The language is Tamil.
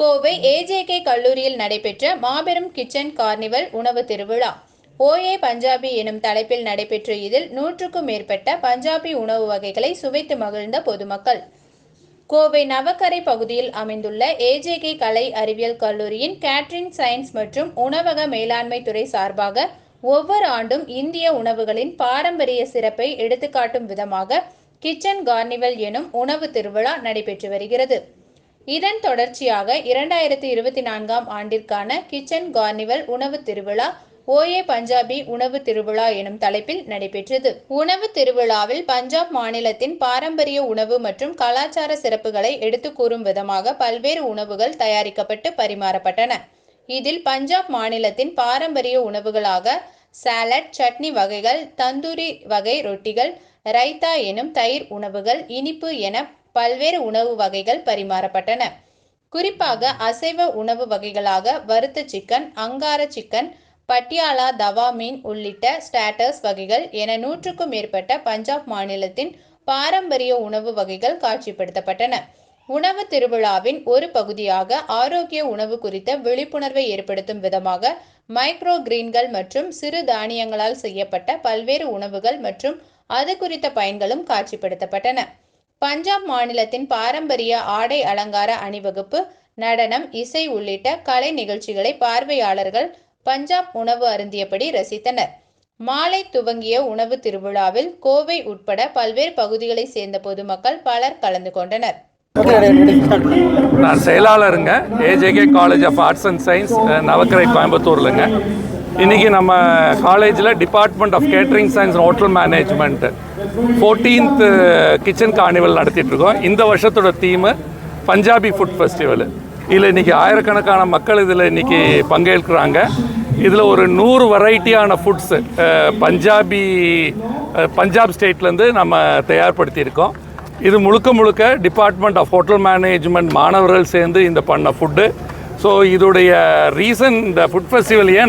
கோவை ஏஜேகே கல்லூரியில் நடைபெற்ற மாபெரும் கிச்சன் கார்னிவல் உணவு திருவிழா. ஓஏ பஞ்சாபி எனும் தலைப்பில் நடைபெற்ற இதில் நூற்றுக்கும் மேற்பட்ட பஞ்சாபி உணவு வகைகளை சுவைத்து மகிழ்ந்த பொதுமக்கள். கோவை நவக்கரை பகுதியில் அமைந்துள்ள ஏஜேகே கலை அறிவியல் கல்லூரியின் கேட்ரிங் சயின்ஸ் மற்றும் உணவக மேலாண்மை துறை சார்பாக ஒவ்வொரு ஆண்டும் இந்திய உணவுகளின் பாரம்பரிய சிறப்பை எடுத்துக்காட்டும் விதமாக கிச்சன் கார்னிவல் எனும் உணவு திருவிழா நடைபெற்று வருகிறது. இதன் தொடர்ச்சியாக இரண்டாயிரத்தி இருபத்தி நான்காம் ஆண்டிற்கான கிச்சன் கார்னிவல் உணவு திருவிழா ஓஏ பஞ்சாபி உணவு திருவிழா எனும் தலைப்பில் நடைபெற்றது. உணவு திருவிழாவில் பஞ்சாப் மாநிலத்தின் பாரம்பரிய உணவு மற்றும் கலாச்சார சிறப்புகளை எடுத்துக் கூறும் விதமாக பல்வேறு உணவுகள் தயாரிக்கப்பட்டு பரிமாறப்பட்டன. இதில் பஞ்சாப் மாநிலத்தின் பாரம்பரிய உணவுகளாக சாலட் சட்னி வகைகள் தந்தூரி வகை ரொட்டிகள் ரைத்தா எனும் தயிர் உணவுகள் இனிப்பு என பல்வேறு உணவு வகைகள் பரிமாறப்பட்டன. குறிப்பாக அசைவ உணவு வகைகளாக வறுத்த சிக்கன் அங்கார சிக்கன் பட்டியாலா தவா மீன் உள்ளிட்ட ஸ்டாட்டர்ஸ் வகைகள் என நூற்றுக்கும் மேற்பட்ட பஞ்சாப் மாநிலத்தின் பாரம்பரிய உணவு வகைகள் காட்சிப்படுத்தப்பட்டன. உணவு திருவிழாவின் ஒரு பகுதியாக ஆரோக்கிய உணவு குறித்த விழிப்புணர்வை ஏற்படுத்தும் விதமாக மைக்ரோ கிரீன்கள் மற்றும் சிறு தானியங்களால் செய்யப்பட்ட பல்வேறு உணவுகள் மற்றும் அது குறித்த பயன்களும் காட்சிப்படுத்தப்பட்டன. பஞ்சாப் மாநிலத்தின் பாரம்பரிய ஆடை அலங்கார அணிவகுப்பு நடனம் இசை உள்ளிட்ட கலை நிகழ்ச்சிகளை பார்வையாளர்கள் பஞ்சாப் உணவு அருந்தியபடி ரசித்தனர். மாலை துவங்கிய உணவு திருவிழாவில் கோவை உட்பட பல்வேறு பகுதிகளைச் சேர்ந்த பொதுமக்கள் பலர் கலந்து கொண்டனர். நான் செயலாளருங்க. AJK college of arts and science Navakkarai கோயம்புத்தூர்லங்க. இன்றைக்கி நம்ம காலேஜில் department of catering science hotel management fourteenth kitchen carnival நடத்திட்டுருக்கோம். இந்த வருஷத்தோட தீமு பஞ்சாபி ஃபுட் ஃபெஸ்டிவலு இதில் இன்றைக்கி ஆயிரக்கணக்கான மக்கள் இதில் இன்றைக்கி பங்கேற்கிறாங்க. இதில் ஒரு நூறு வெரைட்டியான ஃபுட்ஸு பஞ்சாபி பஞ்சாப் ஸ்டேட்லேருந்து நம்ம தயார்படுத்தியிருக்கோம். இது முழுக்க முழுக்க டிபார்ட்மெண்ட் ஆஃப் ஹோட்டல் மேனேஜ்மெண்ட் மாணவர்கள் சேர்ந்து இந்த பண்ண ஃபுட்டு ஸோ இதோடைய ரீசன் இந்த ஃபுட் ஃபெஸ்டிவல் ஏன்